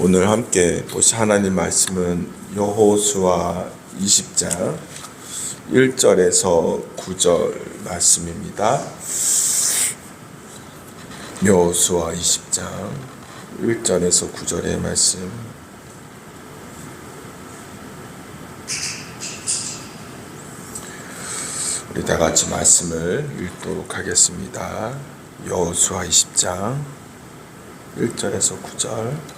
오늘 함께 보실 하나님 말씀은 여호수아 20장 1절에서 9절 말씀입니다. 여호수아 20장 1절에서 9절의 말씀. 우리 다 같이 말씀을 읽도록 하겠습니다. 여호수아 20장 1절에서 9절 같이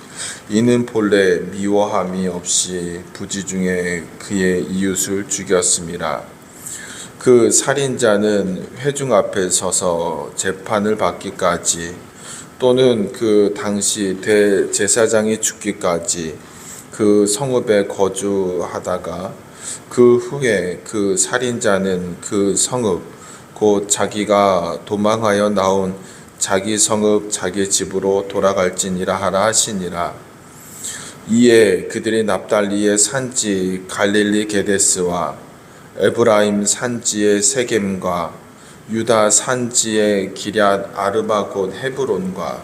이는 본래 미워함이 없이 부지 중에 그의 이웃을 죽였음이라 그 살인자는 회중 앞에 서서 재판을 받기까지 또는 그 당시 대제사장이 죽기까지 그 성읍에 거주하다가 그 후에 그 살인자는 그 성읍 곧 자기가 도망하여 나온 자기 성읍 자기 집으로 돌아갈지니라 하라 하시니라. 이에 그들이 납달리의 산지 갈릴리 게데스와 에브라임 산지의 세겜과 유다 산지의 기럇 아르바 곧 헤브론과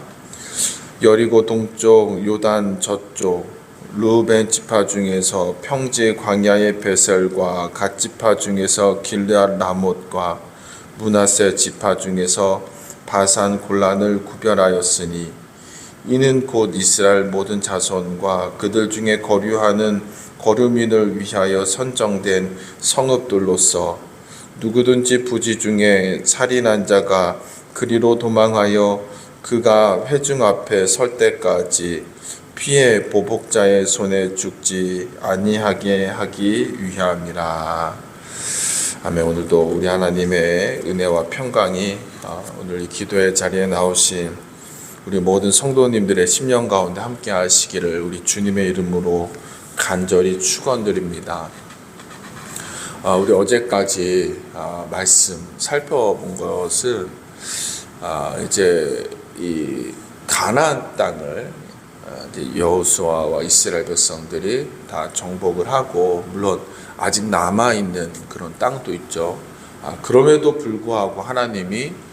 여리고 동쪽 요단 저쪽 루벤 지파 중에서 평지 광야의 베셀과 갓 지파 중에서 길르앗 라못과 문하세 지파 중에서 바산 골란을 구별하였으니 이는 곧 이스라엘 모든 자손과 그들 중에 거류하는 거류민을 위하여 선정된 성읍들로서 누구든지 부지 중에 살인한 자가 그리로 도망하여 그가 회중 앞에 설 때까지 피해 보복자의 손에 죽지 아니하게 하기 위함이라. 아멘. 오늘도 우리 하나님의 은혜와 평강이 아, 오늘 이 기도의 자리에 나오신 우리 모든 성도님들의 심령 가운데 함께 하시기를 우리 주님의 이름으로 간절히 축원드립니다. 아, 우리 어제까지 아, 말씀 살펴본 것은 이제 이 가나안 땅을 여호수아와 이스라엘 백성들이 다 정복을 하고 물론 아직 남아 있는 그런 땅도 있죠. 아, 그럼에도 불구하고 하나님이 아,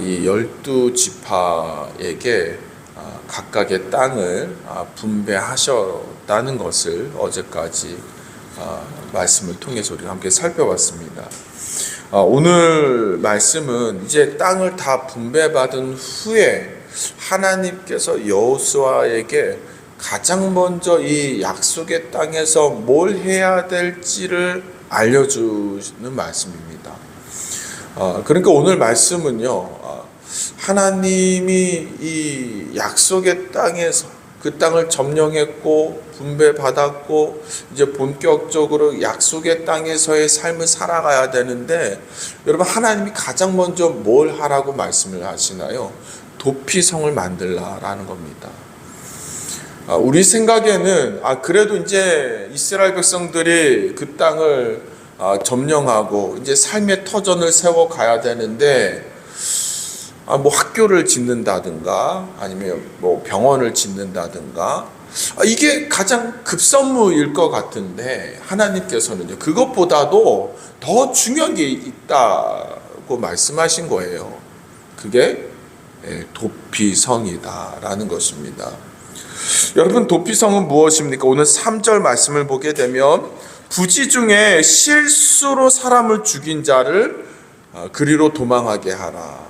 이 열두 지파에게 아, 각각의 땅을 아, 분배하셨다는 것을 어제까지 아, 말씀을 통해서 우리가 함께 살펴봤습니다. 아, 오늘 말씀은 이제 땅을 다 분배받은 후에 하나님께서 여호수아에게 가장 먼저 이 약속의 땅에서 뭘 해야 될지를 알려주는 말씀입니다. 어, 그러니까 오늘 말씀은요, 어, 하나님이 이 약속의 땅에서 그 땅을 점령했고 분배받았고 이제 본격적으로 약속의 땅에서의 삶을 살아가야 되는데 여러분 하나님이 가장 먼저 뭘 하라고 말씀을 하시나요? 도피성을 만들라라는 겁니다. 아, 우리 생각에는 아 그래도 이제 이스라엘 백성들이 그 땅을 아, 점령하고 이제 삶의 터전을 세워 가야 되는데 아, 뭐 학교를 짓는다든가 아니면 뭐 병원을 짓는다든가 아, 이게 가장 급선무일 것 같은데 하나님께서는요 그것보다도 더 중요한 게 있다고 말씀하신 거예요. 그게 예, 도피성이다라는 것입니다. 여러분 도피성은 무엇입니까? 오늘 3절 말씀을 보게 되면 부지 중에 실수로 사람을 죽인 자를 어, 그리로 도망하게 하라.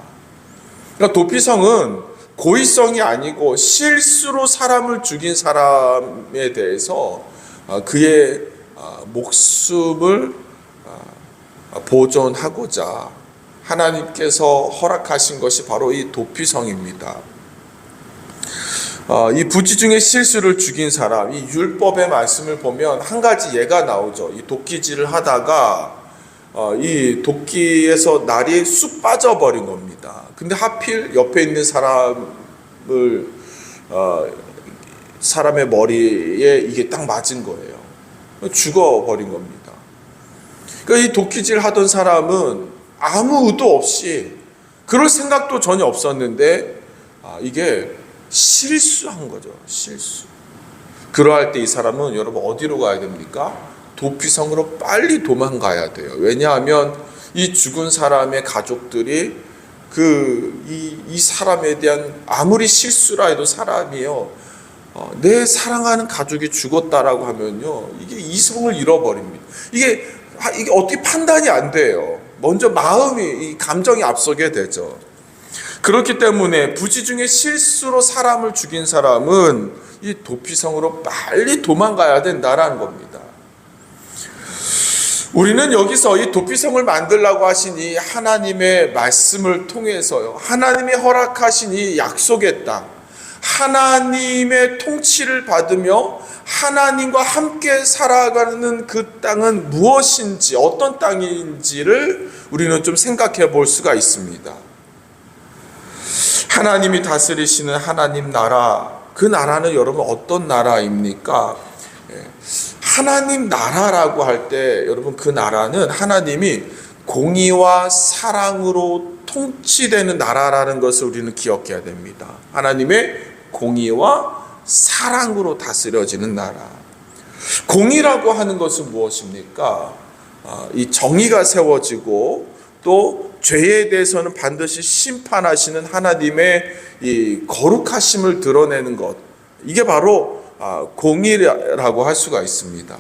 그러니까 도피성은 고의성이 아니고 실수로 사람을 죽인 사람에 대해서 아, 그의 아, 목숨을 아, 보존하고자 하나님께서 허락하신 것이 바로 이 도피성입니다. 어, 이 부지 중에 실수를 죽인 사람, 이 율법의 말씀을 보면 한 가지 예가 나오죠. 이 도끼질을 하다가 어, 이 도끼에서 날이 쑥 빠져버린 겁니다. 근데 하필 옆에 있는 사람을 어, 사람의 머리에 이게 딱 맞은 거예요. 죽어버린 겁니다. 그러니까 이 도끼질 하던 사람은 아무 의도 없이 그럴 생각도 전혀 없었는데 아, 이게 실수한 거죠. 실수. 그러할 때 이 사람은 여러분 어디로 가야 됩니까? 도피성으로 빨리 도망가야 돼요. 왜냐하면 이 죽은 사람의 가족들이 그 이 이 사람에 대한 아무리 실수라 해도 사람이요. 어, 내 사랑하는 가족이 죽었다라고 하면요. 이게 이성을 잃어버립니다. 이게 아, 이게 어떻게 판단이 안 돼요. 먼저 마음이 이 감정이 앞서게 되죠. 그렇기 때문에 부지 중에 실수로 사람을 죽인 사람은 이 도피성으로 빨리 도망가야 된다라는 겁니다. 우리는 여기서 이 도피성을 만들라고 하신 이 하나님의 말씀을 통해서요. 하나님이 허락하신 이 약속의 땅, 하나님의 통치를 받으며 하나님과 함께 살아가는 그 땅은 무엇인지, 어떤 땅인지를 우리는 좀 생각해 볼 수가 있습니다. 하나님이 다스리시는 하나님 나라, 그 나라는 여러분 어떤 나라입니까? 예, 하나님 나라라고 할 때 여러분 그 나라는 하나님이 공의와 사랑으로 통치되는 나라라는 것을 우리는 기억해야 됩니다. 하나님의 공의와 사랑으로 다스려지는 나라. 공의라고 하는 것은 무엇입니까? 아, 이 정의가 세워지고 또 죄에 대해서는 반드시 심판하시는 하나님의 이 거룩하심을 드러내는 것. 이게 바로 아, 공의라고 할 수가 있습니다.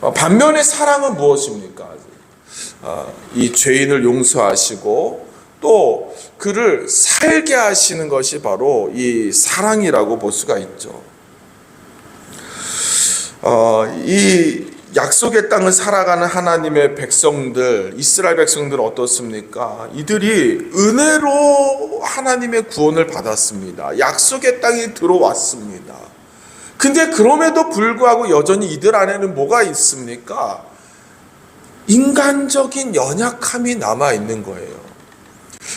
어, 반면에 사랑은 무엇입니까? 아, 이 죄인을 용서하시고 또 그를 살게 하시는 것이 바로 이 사랑이라고 볼 수가 있죠. 어, 이 약속의 땅을 살아가는 하나님의 백성들, 이스라엘 백성들 어떻습니까? 이들이 은혜로 하나님의 구원을 받았습니다. 약속의 땅에 들어왔습니다. 근데 그럼에도 불구하고 여전히 이들 안에는 뭐가 있습니까? 인간적인 연약함이 남아 있는 거예요.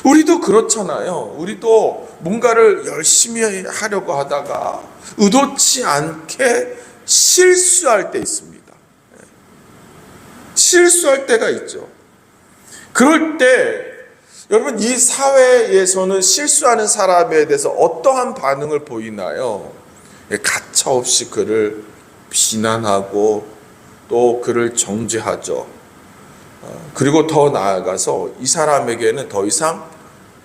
우리도 그렇잖아요. 우리도 뭔가를 열심히 하려고 하다가 의도치 않게 실수할 때 있습니다. 실수할 때가 있죠. 그럴 때 여러분 이 사회에서는 실수하는 사람에 대해서 어떠한 반응을 보이나요? 예, 가차없이 그를 비난하고 또 그를 정죄하죠. 어, 그리고 더 나아가서 이 사람에게는 더 이상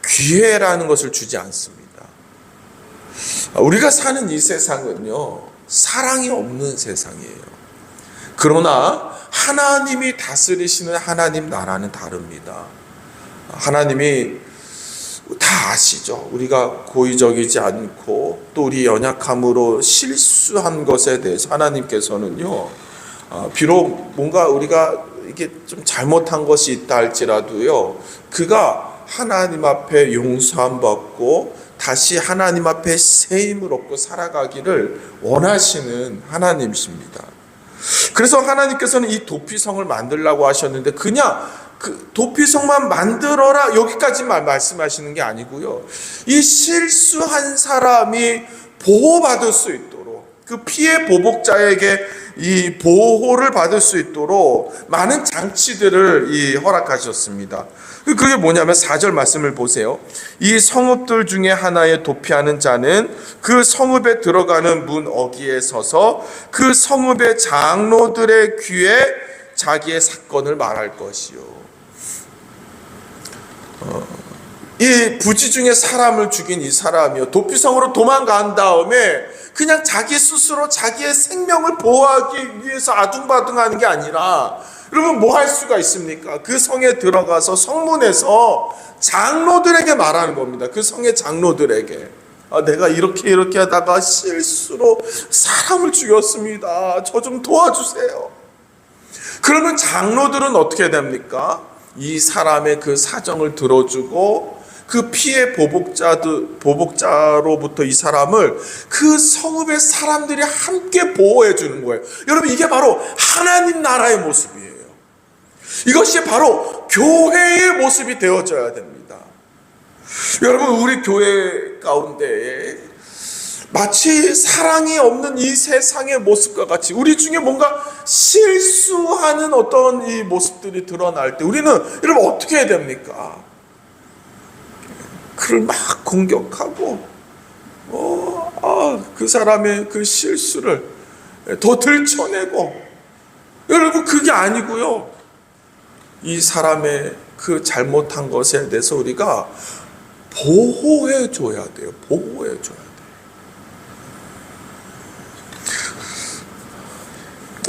기회라는 것을 주지 않습니다. 아, 우리가 사는 이 세상은요, 사랑이 없는 세상이에요. 그러나 하나님이 다스리시는 하나님 나라는 다릅니다. 하나님이 다 아시죠. 우리가 고의적이지 않고 또 우리 연약함으로 실수한 것에 대해서 하나님께서는요, 아, 비록 뭔가 우리가 이게 좀 잘못한 것이 있다 할지라도요, 그가 하나님 앞에 용서함 받고 다시 하나님 앞에 새 힘을 얻고 살아가기를 원하시는 하나님이십니다. 그래서 하나님께서는 이 도피성을 만들라고 하셨는데 그냥 그 도피성만 만들어라 여기까지만 말씀하시는 게 아니고요. 이 실수한 사람이 보호받을 수 있도록 그 피해 보복자에게 이 보호를 받을 수 있도록 많은 장치들을 이 허락하셨습니다. 그게 뭐냐면 4절 말씀을 보세요. 이 성읍들 중에 하나에 도피하는 자는 그 성읍에 들어가는 문 어기에 서서 그 성읍의 장로들의 귀에 자기의 사건을 말할 것이요. 어, 이 부지 중에 사람을 죽인 이 사람이요. 도피성으로 도망간 다음에 그냥 자기 스스로 자기의 생명을 보호하기 위해서 아둥바둥하는 게 아니라 여러분 뭐할 수가 있습니까? 그 성에 들어가서 성문에서 장로들에게 말하는 겁니다. 그 성의 장로들에게 아, 내가 이렇게 이렇게 하다가 실수로 사람을 죽였습니다. 저 좀 도와주세요. 그러면 장로들은 어떻게 됩니까? 이 사람의 그 사정을 들어주고 그 피해 보복자들 보복자로부터 이 사람을 그 성읍의 사람들이 함께 보호해 주는 거예요. 여러분 이게 바로 하나님 나라의 모습이에요. 이것이 바로 교회의 모습이 되어져야 됩니다. 여러분 우리 교회 가운데 마치 사랑이 없는 이 세상의 모습과 같이 우리 중에 뭔가 실수하는 어떤 이 모습들이 드러날 때 우리는 여러분 어떻게 해야 됩니까? 그를 막 공격하고 어, 아, 그 사람의 그 실수를 더 들춰내고 여러분 그게 아니고요. 이 사람의 그 잘못한 것에 대해서 우리가 보호해 줘야 돼요. 보호해 줘야 돼요.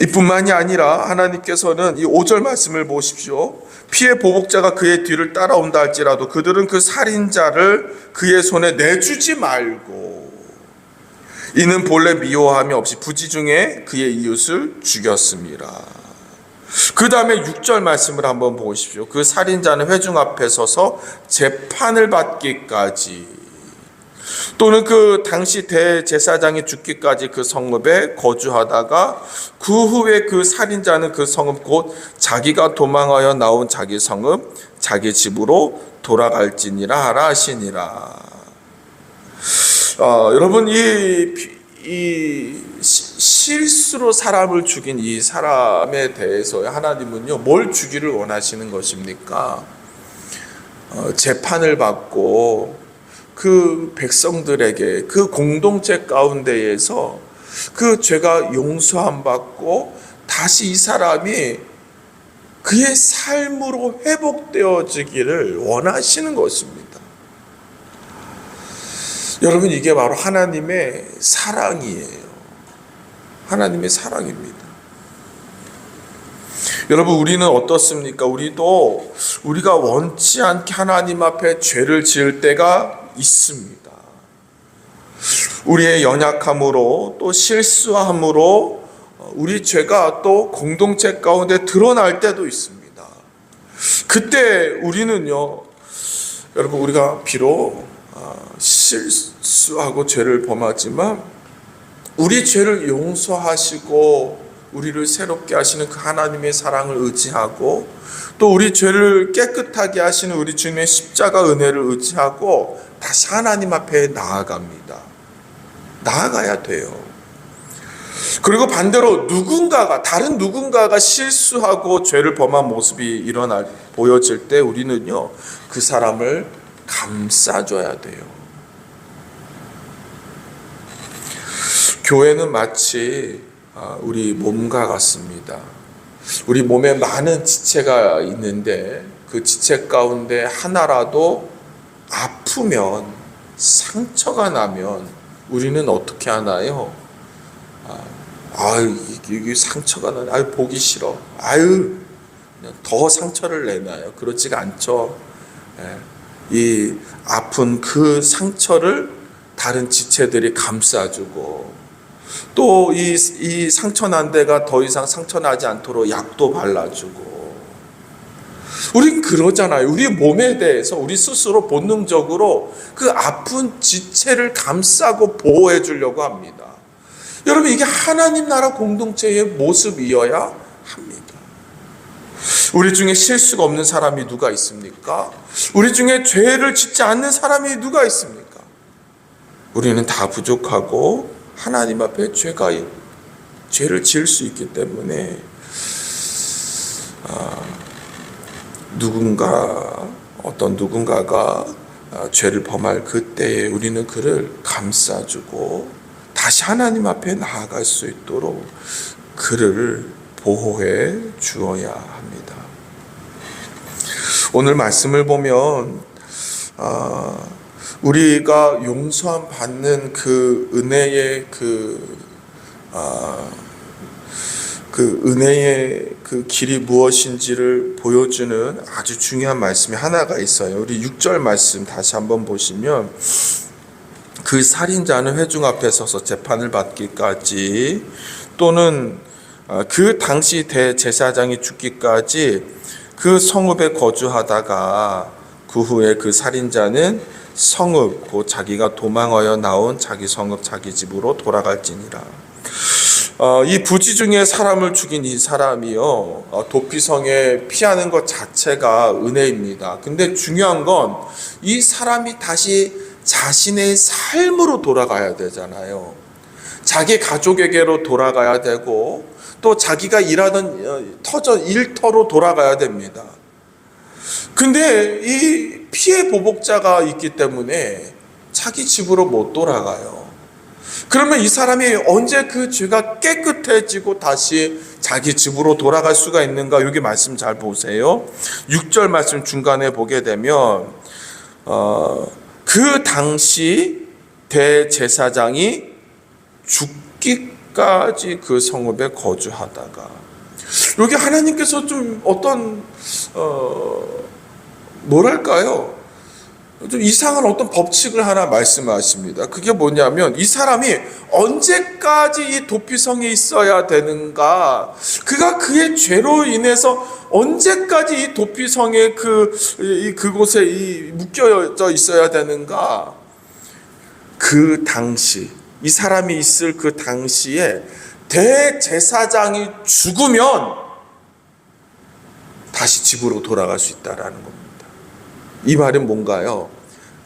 이뿐만이 아니라 하나님께서는 이 5절 말씀을 보십시오. 피해 보복자가 그의 뒤를 따라온다 할지라도 그들은 그 살인자를 그의 손에 내주지 말고 이는 본래 미워함이 없이 부지 중에 그의 이웃을 죽였습니다. 그 다음에 6절 말씀을 한번 보십시오. 그 살인자는 회중 앞에 서서 재판을 받기까지 또는 그 당시 대제사장이 죽기까지 그 성읍에 거주하다가 그 후에 그 살인자는 그 성읍 곧 자기가 도망하여 나온 자기 성읍 자기 집으로 돌아갈지니라 하라 하시니라. 어, 여러분 이, 이 시- 실수로 사람을 죽인 이 사람에 대해서 하나님은요 뭘 주기를 원하시는 것입니까? 어, 재판을 받고 그 백성들에게 그 공동체 가운데에서 그 죄가 용서함 받고 다시 이 사람이 그의 삶으로 회복되어지기를 원하시는 것입니다. 여러분 이게 바로 하나님의 사랑이에요. 하나님의 사랑입니다. 여러분 우리는 어떻습니까? 우리도 우리가 원치 않게 하나님 앞에 죄를 지을 때가 있습니다. 우리의 연약함으로 또 실수함으로 우리 죄가 또 공동체 가운데 드러날 때도 있습니다. 그때 우리는요, 여러분 우리가 비록 아, 실수하고 죄를 범하지만 우리 죄를 용서하시고 우리를 새롭게 하시는 그 하나님의 사랑을 의지하고 또 우리 죄를 깨끗하게 하시는 우리 주님의 십자가 은혜를 의지하고 다시 하나님 앞에 나아갑니다. 나아가야 돼요. 그리고 반대로 누군가가 다른 누군가가 실수하고 죄를 범한 모습이 일어날 보여질 때 우리는요 그 사람을 감싸줘야 돼요. 교회는 마치 아, 우리 몸과 같습니다. 우리 몸에 많은 지체가 있는데 그 지체 가운데 하나라도 아프면 상처가 나면 우리는 어떻게 하나요? 아, 아유 이게 상처가 나, 아유 보기 싫어, 아유 더 상처를 내놔요. 그렇지가 않죠. 예. 이 아픈 그 상처를 다른 지체들이 감싸주고 또 이 이 상처 난 데가 더 이상 상처 나지 않도록 약도 발라주고 우린 그러잖아요. 우리 몸에 대해서 우리 스스로 본능적으로 그 아픈 지체를 감싸고 보호해 주려고 합니다. 여러분 이게 하나님 나라 공동체의 모습이어야 합니다. 우리 중에 실수가 없는 사람이 누가 있습니까? 우리 중에 죄를 짓지 않는 사람이 누가 있습니까? 우리는 다 부족하고 하나님 앞에 죄가 죄를 지을 수 있기 때문에 아, 누군가 어떤 누군가가 아, 죄를 범할 그때에 우리는 그를 감싸주고 다시 하나님 앞에 나아갈 수 있도록 그를 보호해 주어야 합니다. 오늘 말씀을 보면 아, 우리가 용서함 받는 그 은혜의 그, 아, 그 은혜의 그 길이 무엇인지를 보여주는 아주 중요한 말씀이 하나가 있어요. 우리 6절 말씀 다시 한번 보시면 그 살인자는 회중 앞에 서서 재판을 받기까지 또는 어, 그 당시 대제사장이 죽기까지 그 성읍에 거주하다가 그 후에 그 살인자는 성읍 곧 자기가 도망하여 나온 자기 성읍 자기 집으로 돌아갈지니라. 어, 이 부지 중에 사람을 죽인 이 사람이요 어, 도피성에 피하는 것 자체가 은혜입니다. 근데 중요한 건 이 사람이 다시 자신의 삶으로 돌아가야 되잖아요. 자기 가족에게로 돌아가야 되고 또 자기가 일하던 어, 터전 일터로 돌아가야 됩니다. 근데 이 피해 보복자가 있기 때문에 자기 집으로 못 돌아가요. 그러면 이 사람이 언제 그 죄가 깨끗해지고 다시 자기 집으로 돌아갈 수가 있는가? 여기 말씀 잘 보세요. 6절 말씀 중간에 보게 되면 어, 그 당시 대제사장이 죽기까지 그 성읍에 거주하다가 여기 하나님께서 좀 어떤 어, 뭐랄까요? 좀 이상한 어떤 법칙을 하나 말씀하십니다. 그게 뭐냐면 이 사람이 언제까지 이 도피성에 있어야 되는가? 그가 그의 죄로 인해서 언제까지 이 도피성의 그 이, 그곳에 이 묶여져 있어야 되는가? 그 당시 이 사람이 있을 그 당시에 대제사장이 죽으면 다시 집으로 돌아갈 수 있다라는 겁니다. 이 말은 뭔가요?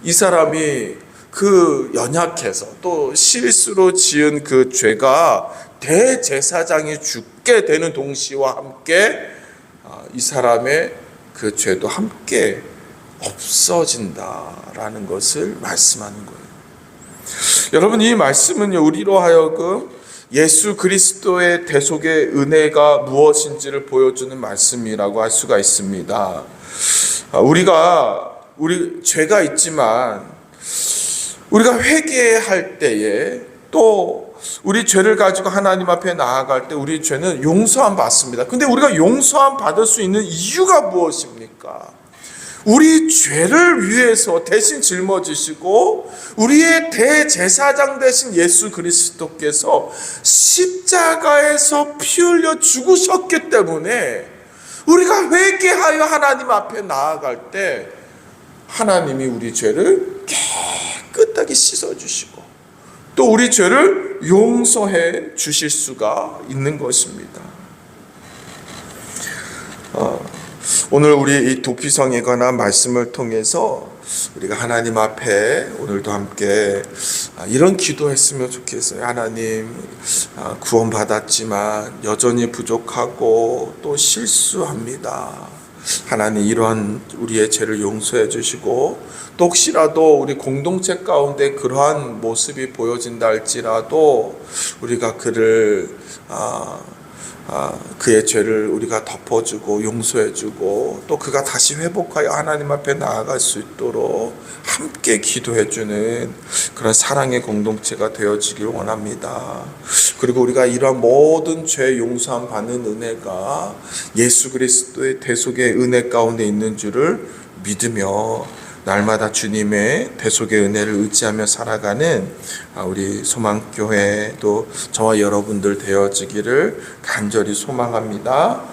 이 사람이 그 연약해서 또 실수로 지은 그 죄가 대제사장이 죽게 되는 동시와 함께 아, 이 사람의 그 죄도 함께 없어진다라는 것을 말씀하는 거예요. 여러분 이 말씀은 우리로 하여금 예수 그리스도의 대속의 은혜가 무엇인지를 보여주는 말씀이라고 할 수가 있습니다. 아, 우리가 우리 죄가 있지만 우리가 회개할 때에 또 우리 죄를 가지고 하나님 앞에 나아갈 때 우리 죄는 용서함 받습니다. 근데 우리가 용서함 받을 수 있는 이유가 무엇입니까? 우리 죄를 위해서 대신 짊어지시고 우리의 대제사장 되신 예수 그리스도께서 십자가에서 피 흘려 죽으셨기 때문에 우리가 회개하여 하나님 앞에 나아갈 때 하나님이 우리 죄를 깨끗하게 씻어 주시고 또 우리 죄를 용서해 주실 수가 있는 것입니다. 어, 오늘 우리 이 도피성에 관한 말씀을 통해서 우리가 하나님 앞에 오늘도 함께 아, 이런 기도했으면 좋겠어요. 하나님 아, 구원 받았지만 여전히 부족하고 또 실수합니다. 하나님 이러한 우리의 죄를 용서해 주시고 또 혹시라도 우리 공동체 가운데 그러한 모습이 보여진다 할지라도 우리가 그를 아, 아, 그의 죄를 우리가 덮어주고 용서해주고 또 그가 다시 회복하여 하나님 앞에 나아갈 수 있도록 함께 기도해주는 그런 사랑의 공동체가 되어지길 원합니다. 그리고 우리가 이러한 모든 죄 용서함 받는 은혜가 예수 그리스도의 대속의 은혜 가운데 있는 줄을 믿으며 날마다 주님의 대속의 은혜를 의지하며 살아가는 아, 우리 소망교회 또 저와 여러분들 되어지기를 간절히 소망합니다.